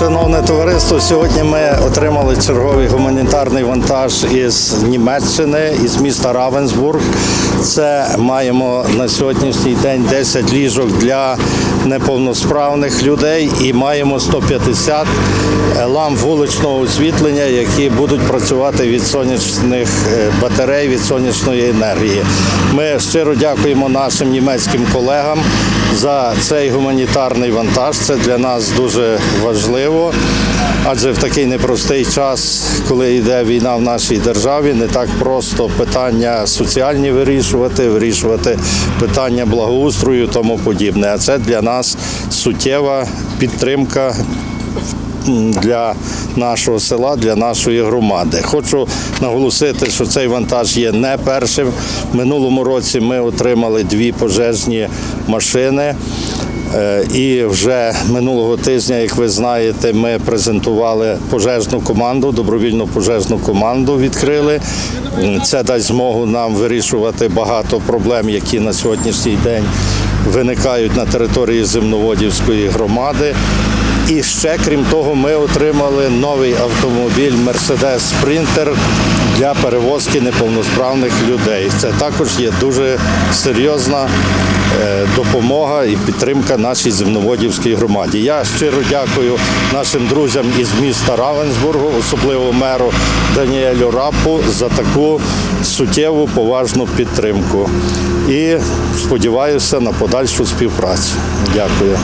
шановне товариство. Сьогодні ми отримали черговий гуманітарний вантаж із Німеччини, із міста Равенсбург. Це маємо на сьогоднішній день 10 ліжок для неповносправних людей і маємо 150 ламп вуличного освітлення, які будуть працювати від сонячних е, батарей, від сонячної енергії. Ми щиро дякуємо нашим німецьким колегам за цей гуманітарний вантаж. Це для нас дуже важливо, адже в такий непростий час, коли йде війна в нашій державі, не так просто питання соціальні вирішувати, вирішувати питання благоустрою тому подібне. А це для нас суттєва підтримка для нашого села, для нашої громади. Хочу наголосити, що цей вантаж є не першим. В минулому році ми отримали дві пожежні машини. Е, І вже минулого тижня, як ви знаєте, ми презентували пожежну команду, добровільну пожежну команду відкрили. Це дасть змогу нам вирішувати багато проблем, які на сьогоднішній день виникають на території Земноводівської громади. І ще крім того, ми отримали новий автомобіль Mercedes Sprinter для перевозки неповносправних людей. Це також є дуже серйозна е, допомога і підтримка нашій земноводівській громаді. Я щиро дякую нашим друзям із міста Равенсбургу, особливо меру Даніелю Рапу, за таку суттєву поважну підтримку. І сподіваюся на подальшу співпрацю. Дякую.